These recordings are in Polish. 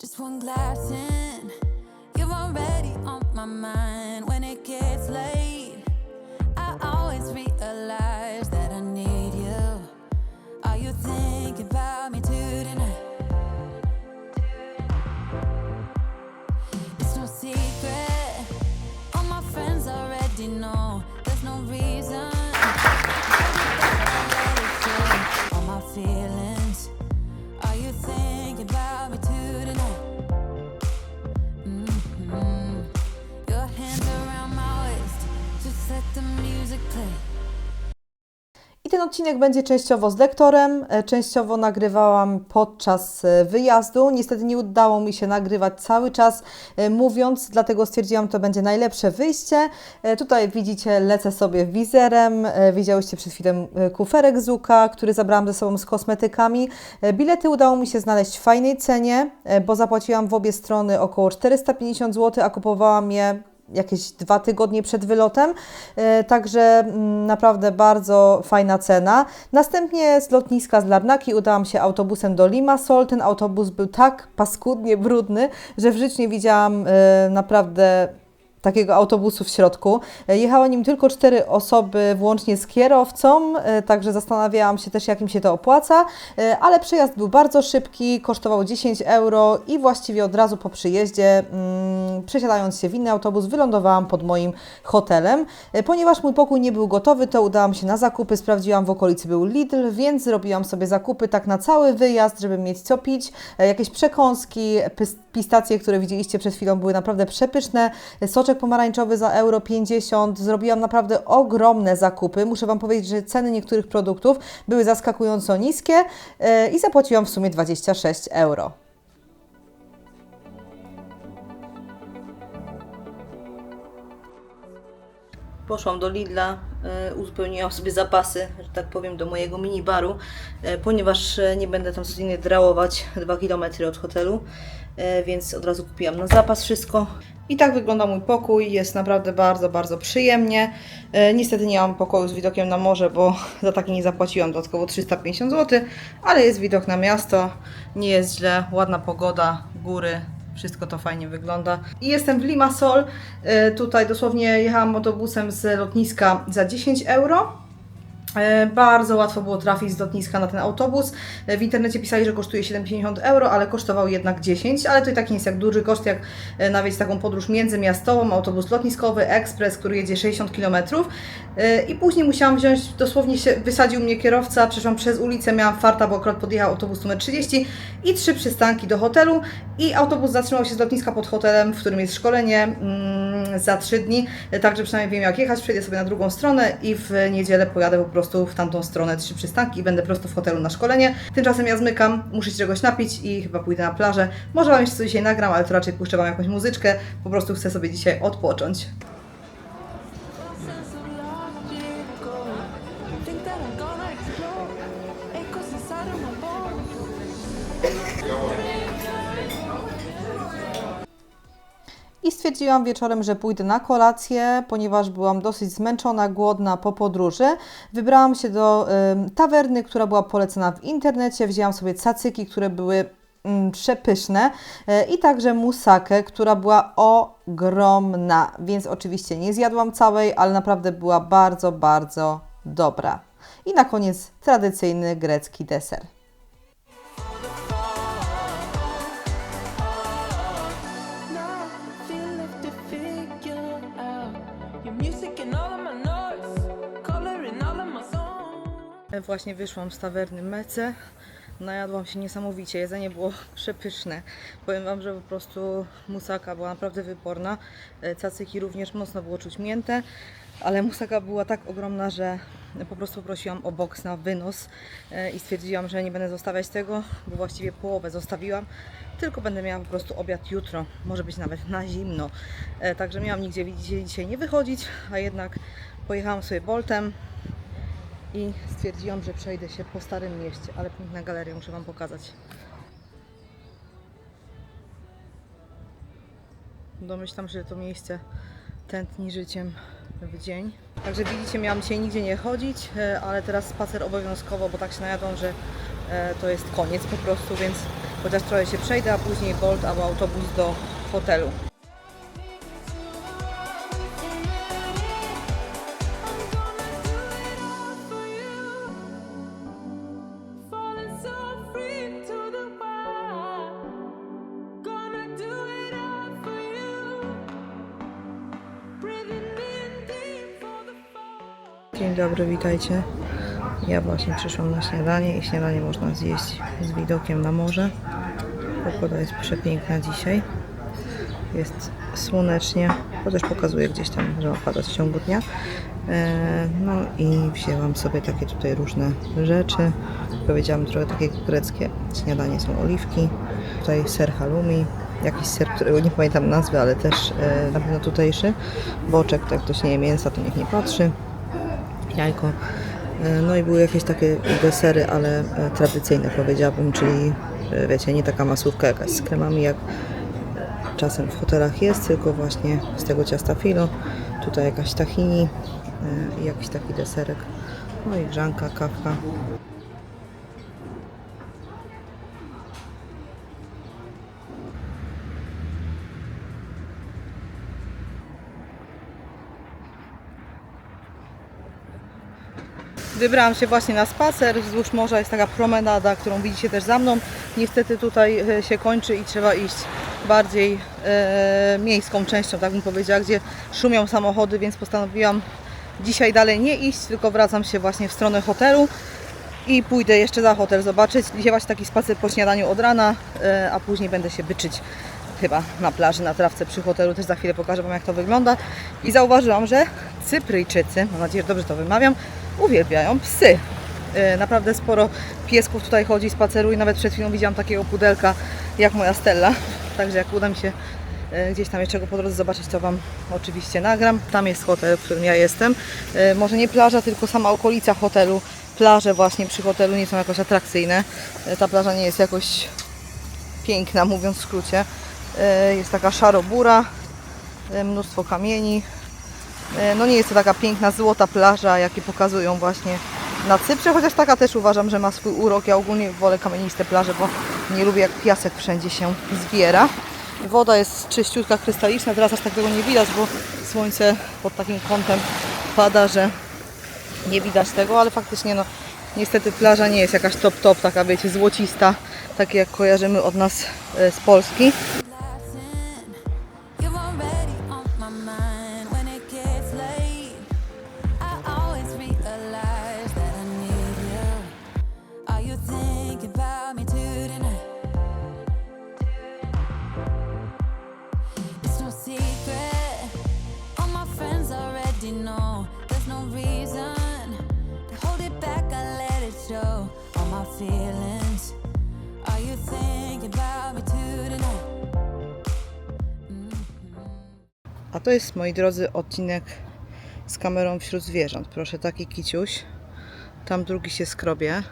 Just one glass in, you're already on my mind. When it gets late, I always realize that I need you. Are you thinking odcinek będzie częściowo z lektorem, e, częściowo nagrywałam podczas e, wyjazdu. Niestety nie udało mi się nagrywać cały czas e, mówiąc, dlatego stwierdziłam, to będzie najlepsze wyjście. Tutaj widzicie, lecę sobie wizerem. Widziałyście przed chwilą kuferek Zuka, który zabrałam ze sobą z kosmetykami. Bilety udało mi się znaleźć w fajnej cenie, bo zapłaciłam w obie strony około 450 zł, a kupowałam je jakieś dwa tygodnie przed wylotem, e, także mm, naprawdę bardzo fajna cena. Następnie z lotniska z Larnaki udałam się autobusem do Limassol. Ten autobus był tak paskudnie brudny, że w życiu nie widziałam e, naprawdę takiego autobusu w środku. E, Jechały nim tylko cztery osoby, włącznie z kierowcą, e, także zastanawiałam się też, jak im się to opłaca, e, ale przejazd był bardzo szybki, kosztował 10 euro i właściwie od razu po przyjeździe, mm, przesiadając się w inny autobus, wylądowałam pod moim hotelem. Ponieważ mój pokój nie był gotowy, to udałam się na zakupy, sprawdziłam w okolicy był Lidl, więc zrobiłam sobie zakupy tak na cały wyjazd, żeby mieć co pić, jakieś przekąski, pistacje, które widzieliście przed chwilą, były naprawdę przepyszne, soczek pomarańczowy za euro 50, zrobiłam naprawdę ogromne zakupy. Muszę Wam powiedzieć, że ceny niektórych produktów były zaskakująco niskie e, i zapłaciłam w sumie 26 euro. Poszłam do Lidla, e, uzupełniłam sobie zapasy, że tak powiem, do mojego minibaru, e, ponieważ e, nie będę tam codziennie drałować 2 km od hotelu, więc od razu kupiłam na zapas wszystko. I tak wygląda mój pokój, jest naprawdę bardzo, bardzo przyjemnie. Niestety nie mam pokoju z widokiem na morze, bo za taki nie zapłaciłam dodatkowo 350 zł, ale jest widok na miasto, nie jest źle, ładna pogoda, góry, wszystko to fajnie wygląda. I jestem w Limassol. E, Tutaj dosłownie jechałam autobusem z lotniska za 10 euro. E, Bardzo łatwo było trafić z lotniska na ten autobus. E, W internecie pisali, że kosztuje 7,50 euro, ale kosztował jednak 10, ale to i tak nie jest jak duży koszt, jak e, nawet taką podróż międzymiastową, autobus lotniskowy, ekspres, który jedzie 60 km. I później musiałam wziąć, dosłownie się wysadził mnie kierowca, przeszłam przez ulicę, miałam farta, bo akurat podjechał autobus numer 30 i trzy przystanki do hotelu i autobus zatrzymał się z lotniska pod hotelem, w którym jest szkolenie mm, za 3 dni, także przynajmniej wiem jak jechać, przejdę sobie na drugą stronę i w niedzielę pojadę po prostu w tamtą stronę, trzy przystanki i będę prosto w hotelu na szkolenie. Tymczasem ja zmykam, muszę się czegoś napić i chyba pójdę na plażę. Może Wam jeszcze coś dzisiaj nagram, ale to raczej puszczę Wam jakąś muzyczkę, po prostu chcę sobie dzisiaj odpocząć. Stwierdziłam wieczorem, że pójdę na kolację, ponieważ byłam dosyć zmęczona, głodna po podróży. Wybrałam się do ym, tawerny, która była polecona w internecie. Wzięłam sobie cacyki, które były przepyszne e, i także musakę, która była ogromna, więc oczywiście nie zjadłam całej, ale naprawdę była bardzo, bardzo dobra. I na koniec tradycyjny grecki deser. Właśnie wyszłam z tawerny Mece. Najadłam się niesamowicie. Jedzenie było przepyszne. Powiem Wam, że po prostu musaka była naprawdę wyporna. E, Cacyki również mocno było czuć mięte, ale musaka była tak ogromna, że po prostu prosiłam o boks na wynos e, i stwierdziłam, że nie będę zostawiać tego, bo właściwie połowę zostawiłam. Tylko będę miała po prostu obiad jutro, może być nawet na zimno. E, Także miałam nigdzie dzisiaj nie wychodzić, a jednak pojechałam sobie Boltem, i stwierdziłam, że przejdę się po Starym Mieście, ale piękna galeria, muszę Wam pokazać. Domyślam się, że to miejsce tętni życiem w dzień. Także widzicie, miałam dzisiaj nigdzie nie chodzić, e, ale teraz spacer obowiązkowo, bo tak się najadłam, że e, to jest koniec po prostu, więc chociaż trochę się przejdę, a później Bolt albo autobus do hotelu. Dobry, witajcie. Ja właśnie przyszłam na śniadanie i śniadanie można zjeść z widokiem na morze. Pogoda jest przepiękna dzisiaj. Jest słonecznie, chociaż pokazuje gdzieś tam, że ma padać w ciągu dnia. E, No i wzięłam sobie takie tutaj różne rzeczy. Powiedziałam trochę takie greckie śniadanie są oliwki. Tutaj ser halloumi, jakiś ser, którego nie pamiętam nazwy, ale też e, na pewno tutejszy. Boczek, tak ktoś nie je mięsa, to niech nie patrzy jajko. E, No i były jakieś takie desery, ale e, tradycyjne powiedziałabym, czyli e, wiecie, nie taka masówka jakaś z kremami jak czasem w hotelach jest, tylko właśnie z tego ciasta filo. Tutaj jakaś tahini jakiś taki deserek. No i grzanka, kawka. Wybrałam się właśnie na spacer. Wzdłuż morza jest taka promenada, którą widzicie też za mną. Niestety tutaj e, się kończy i trzeba iść bardziej e, miejską częścią, tak bym powiedziała, gdzie szumią samochody, więc postanowiłam dzisiaj dalej nie iść, tylko wracam się właśnie w stronę hotelu i pójdę jeszcze za hotel zobaczyć. Dzisiaj właśnie taki spacer po śniadaniu od rana, e, a później będę się byczyć chyba na plaży, na trawce przy hotelu. Też za chwilę pokażę Wam jak to wygląda. I zauważyłam, że Cypryjczycy, mam nadzieję, że dobrze to wymawiam, uwielbiają psy. E, Naprawdę sporo piesków tutaj chodzi, spaceruje. Nawet przed chwilą widziałam takiego pudelka jak moja Stella. Także jak uda mi się e, gdzieś tam jeszcze go po drodze zobaczyć, to Wam oczywiście nagram. Tam jest hotel, w którym ja jestem. E, Może nie plaża, tylko sama okolica hotelu. Plaże właśnie przy hotelu nie są jakoś atrakcyjne. Ta plaża nie jest jakoś piękna, mówiąc w skrócie. Jest taka szarobura, mnóstwo kamieni. E, No nie jest to taka piękna, złota plaża, jakie pokazują właśnie na Cyprze, chociaż taka też uważam, że ma swój urok. Ja ogólnie wolę kamieniste plaże, bo nie lubię jak piasek wszędzie się zbiera. Woda jest czyściutka, krystaliczna, teraz aż tak tego nie widać, bo słońce pod takim kątem pada, że nie widać tego, ale faktycznie no niestety plaża nie jest jakaś top top, taka wiecie, złocista, takie jak kojarzymy od nas e, z Polski. My feelings. Are you thinking about me too tonight? A to jest, moi drodzy, odcinek z kamerą wśród zwierząt. Proszę, taki kiciuś. Tam drugi się skrobie.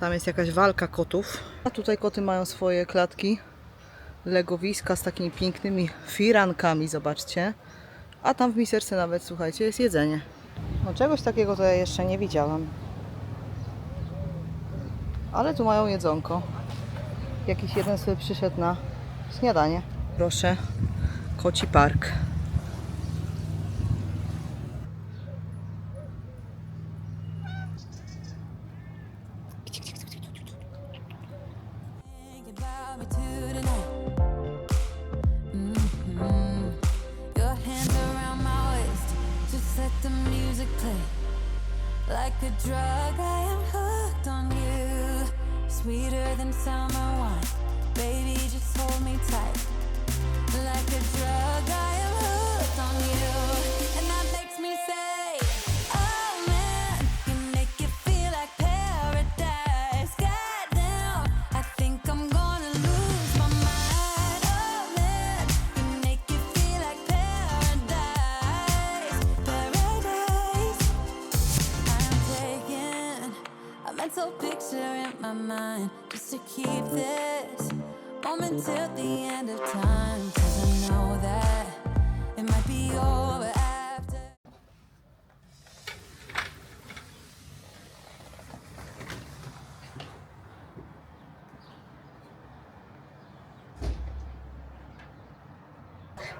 Tam jest jakaś walka kotów. A tutaj koty mają swoje klatki, legowiska z takimi pięknymi firankami, zobaczcie. A tam w miserce nawet, słuchajcie, jest jedzenie. No czegoś takiego to ja jeszcze nie widziałam. Ale tu mają jedzonko. Jakiś jeden sobie przyszedł na śniadanie. Proszę, koci park.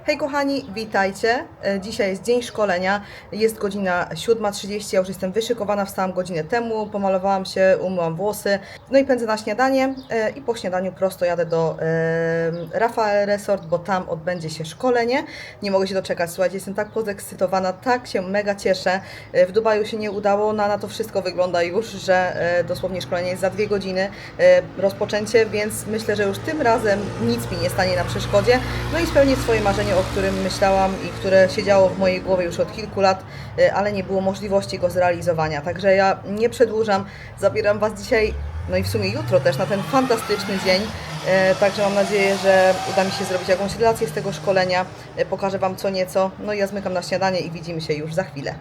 Hej kochani, witajcie. E, Dzisiaj jest dzień szkolenia. Jest godzina 7.30. Ja już jestem wyszykowana, wstałam godzinę temu, pomalowałam się, umyłam włosy. No i pędzę na śniadanie e, i po śniadaniu prosto jadę do e, Rafael Resort, bo tam odbędzie się szkolenie. Nie mogę się doczekać. Słuchajcie, jestem tak podekscytowana, tak się mega cieszę. E, W Dubaju się nie udało, na, na to wszystko wygląda już, że dosłownie szkolenie jest za dwie godziny rozpoczęcie, więc myślę, że już tym razem nic mi nie stanie na przeszkodzie. No i spełnię swoje marzenie, o którym myślałam i które siedziało w mojej głowie już od kilku lat, ale nie było możliwości go zrealizowania. Także ja nie przedłużam, zabieram Was dzisiaj, no i w sumie jutro też, na ten fantastyczny dzień. E, Także mam nadzieję, że uda mi się zrobić jakąś relację z tego szkolenia, e, pokażę Wam co nieco. No i ja zmykam na śniadanie i widzimy się już za chwilę.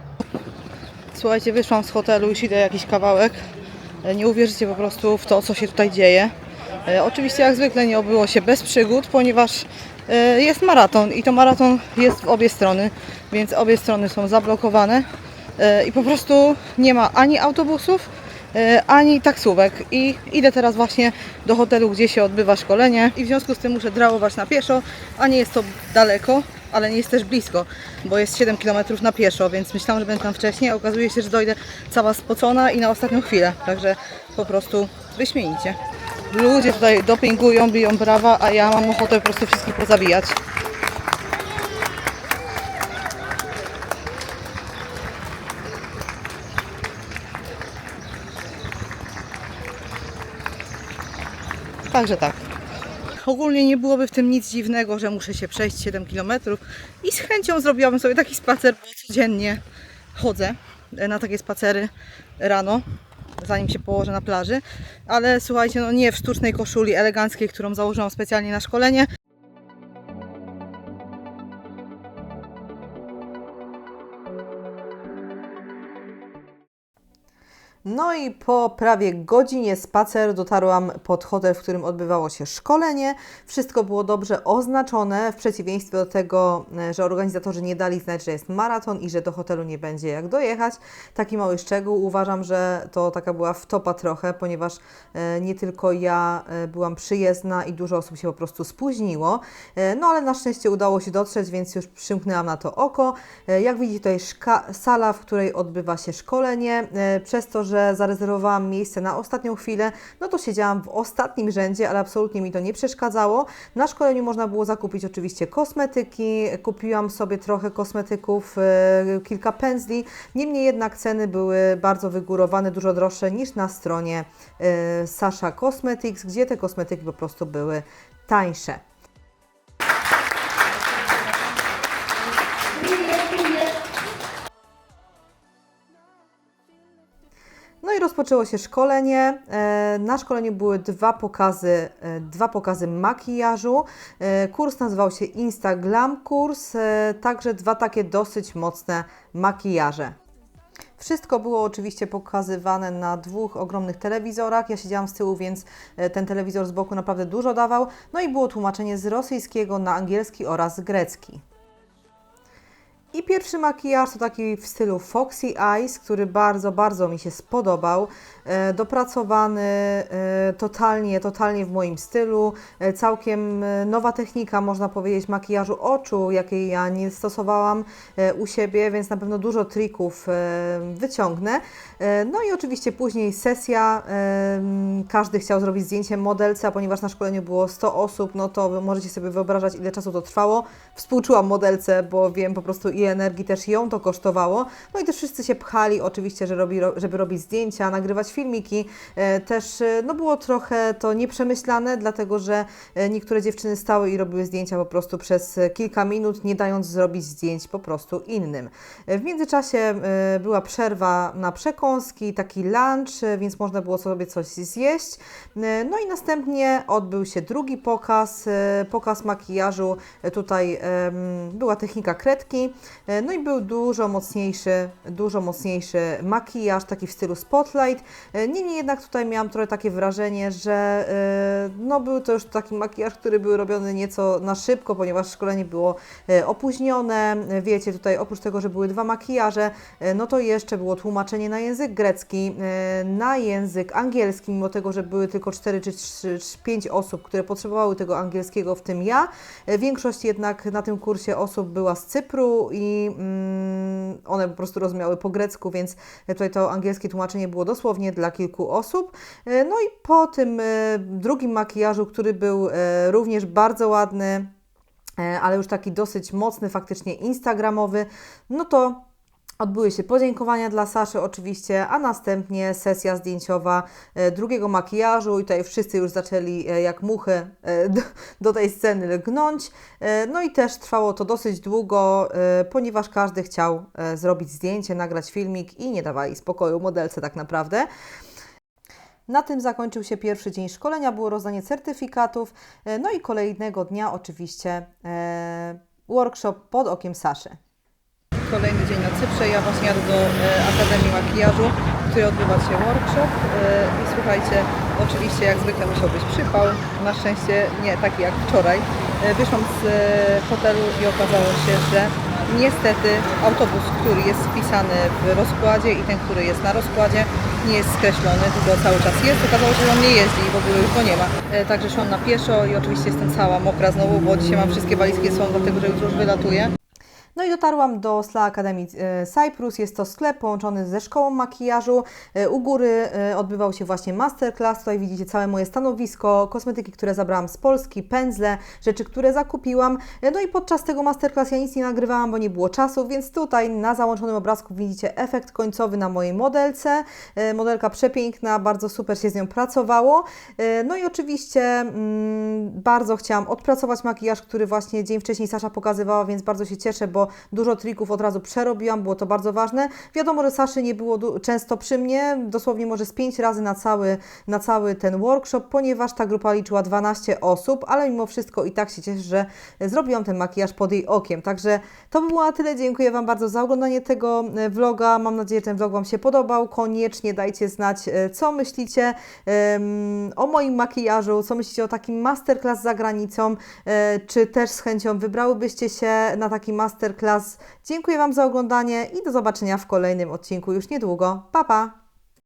Słuchajcie, wyszłam z hotelu, już idę jakiś kawałek. E, Nie uwierzycie po prostu w to, co się tutaj dzieje. Oczywiście jak zwykle nie obyło się bez przygód, ponieważ jest maraton i to maraton jest w obie strony, więc obie strony są zablokowane i po prostu nie ma ani autobusów, ani taksówek i idę teraz właśnie do hotelu, gdzie się odbywa szkolenie i w związku z tym muszę drałować na pieszo, a nie jest to daleko, ale nie jest też blisko, bo jest 7 km na pieszo, więc myślałam, że będę tam wcześniej, a okazuje się, że dojdę cała spocona i na ostatnią chwilę, także po prostu wyśmienicie. Ludzie tutaj dopingują, biją brawa, a ja mam ochotę po prostu wszystkich pozabijać. Także tak. Ogólnie nie byłoby w tym nic dziwnego, że muszę się przejść 7 km i z chęcią zrobiłabym sobie taki spacer, bo codziennie chodzę na takie spacery rano, zanim się położę na plaży, ale słuchajcie, no nie w sztucznej koszuli eleganckiej, którą założyłam specjalnie na szkolenie, No i po prawie godzinie spacer dotarłam pod hotel, w którym odbywało się szkolenie. Wszystko było dobrze oznaczone, w przeciwieństwie do tego, e, że organizatorzy nie dali znać, że jest maraton i że do hotelu nie będzie jak dojechać. Taki mały szczegół. Uważam, że to taka była wtopa trochę, ponieważ e, nie tylko ja e, byłam przyjezdna i dużo osób się po prostu spóźniło. No ale na szczęście udało się dotrzeć, więc już przymknęłam na to oko. Jak widzicie, tutaj szka- sala, w której odbywa się szkolenie. Przez to, że zarezerwowałam miejsce na ostatnią chwilę, no to siedziałam w ostatnim rzędzie, ale absolutnie mi to nie przeszkadzało. Na szkoleniu można było zakupić oczywiście kosmetyki. Kupiłam sobie trochę kosmetyków, e, kilka pędzli. Niemniej jednak ceny były bardzo wygórowane, dużo droższe niż na stronie e, Sasha Cosmetics, gdzie te kosmetyki po prostu były tańsze. Rozpoczęło się szkolenie. E, Na szkoleniu były dwa pokazy, e, dwa pokazy makijażu. E, Kurs nazywał się Instaglam kurs, także dwa takie dosyć mocne makijaże. Wszystko było oczywiście pokazywane na dwóch ogromnych telewizorach. Ja siedziałam z tyłu, więc ten telewizor z boku naprawdę dużo dawał. No i było tłumaczenie z rosyjskiego na angielski oraz grecki. I pierwszy makijaż to taki w stylu Foxy Eyes, który bardzo, bardzo mi się spodobał. E, dopracowany, e, totalnie, totalnie w moim stylu. E, całkiem nowa technika, można powiedzieć, makijażu oczu, jakiej ja nie stosowałam u siebie, więc na pewno dużo trików wyciągnę. No i oczywiście później sesja. Każdy chciał zrobić zdjęcie modelce, a ponieważ na szkoleniu było 100 osób, no to możecie sobie wyobrażać, ile czasu to trwało. Współczułam modelce, bo wiem po prostu, ile energii też ją to kosztowało. No i też wszyscy się pchali, oczywiście, że robi, żeby robić zdjęcia, nagrywać filmiki. E, Też e, no było trochę to nieprzemyślane, dlatego że e, niektóre dziewczyny stały i robiły zdjęcia po prostu przez kilka minut, nie dając zrobić zdjęć po prostu innym. W międzyczasie była przerwa na przekąski, taki lunch, więc można było sobie coś zjeść. No i następnie odbył się drugi pokaz, pokaz makijażu. Tutaj była technika kredki. E, No i był dużo mocniejszy, dużo mocniejszy makijaż, taki w stylu spotlight. E, Niemniej jednak tutaj miałam trochę takie wrażenie, że e, no był to już taki makijaż, który był robiony nieco na szybko, ponieważ szkolenie było opóźnione. Wiecie, tutaj oprócz tego, że były dwa makijaże, no to jeszcze było tłumaczenie na język grecki, na język angielski, mimo tego, że były tylko 4 czy 3, czy 5 osób, które potrzebowały tego angielskiego, w tym ja. Większość jednak na tym kursie osób była z Cypru i mm, one po prostu rozumiały po grecku, więc tutaj to angielskie tłumaczenie było dosłownie dla kilku osób. E, No i po tym e, drugim makijażu, który był e, również bardzo ładny, ale już taki dosyć mocny, faktycznie instagramowy, no to Odbyły się podziękowania dla Saszy oczywiście, a następnie sesja zdjęciowa e, drugiego makijażu i tutaj wszyscy już zaczęli e, jak muchy e, do, tej sceny lgnąć. No i też trwało to dosyć długo, ponieważ każdy chciał zrobić zdjęcie, nagrać filmik i nie dawali spokoju modelce tak naprawdę. Na tym zakończył się pierwszy dzień szkolenia, było rozdanie certyfikatów, no i kolejnego dnia oczywiście workshop pod okiem Saszy. Kolejny dzień na Cyprze. Ja właśnie jadę do e, Akademii Makijażu, w której odbywa się workshop. E, I słuchajcie, oczywiście jak zwykle musiał być przypał. Na szczęście nie taki jak wczoraj. E, wyszłam z hotelu i okazało się, że niestety autobus, który jest wpisany w rozkładzie i ten, który jest na rozkładzie, nie jest skreślony, tylko cały czas jest. Okazało się, że on nie jeździ i w ogóle już go nie ma. Także szłam na pieszo i oczywiście jestem cała mokra znowu, bo dzisiaj mam wszystkie walizki są, dlatego że jutro już wylatuję. No i dotarłam do Sla Academy e, Cyprus. Jest to sklep połączony ze szkołą makijażu. E, U góry e, odbywał się właśnie masterclass. Tutaj widzicie całe moje stanowisko, kosmetyki, które zabrałam z Polski, pędzle, rzeczy, które zakupiłam. No i podczas tego masterclass ja nic nie nagrywałam, bo nie było czasu, więc tutaj na załączonym obrazku widzicie efekt końcowy na mojej modelce. Modelka przepiękna, bardzo super się z nią pracowało. No i oczywiście mm, bardzo chciałam odpracować makijaż, który właśnie dzień wcześniej Sasza pokazywała, więc bardzo się cieszę, bo dużo trików od razu przerobiłam, było to bardzo ważne. Wiadomo, że Saszy nie było często przy mnie, dosłownie może z 5 razy na cały, na cały ten workshop, ponieważ ta grupa liczyła 12 osób, ale mimo wszystko i tak się cieszę, że zrobiłam ten makijaż pod jej okiem. Także to by było na tyle. Dziękuję Wam bardzo za oglądanie tego e, vloga. Mam nadzieję, że ten vlog Wam się podobał. Koniecznie dajcie znać, e, co myślicie o moim makijażu, co myślicie o takim masterclass za granicą, e, czy też z chęcią wybrałybyście się na taki masterclass. Dziękuję Wam za oglądanie i do zobaczenia w kolejnym odcinku już niedługo. Pa, pa!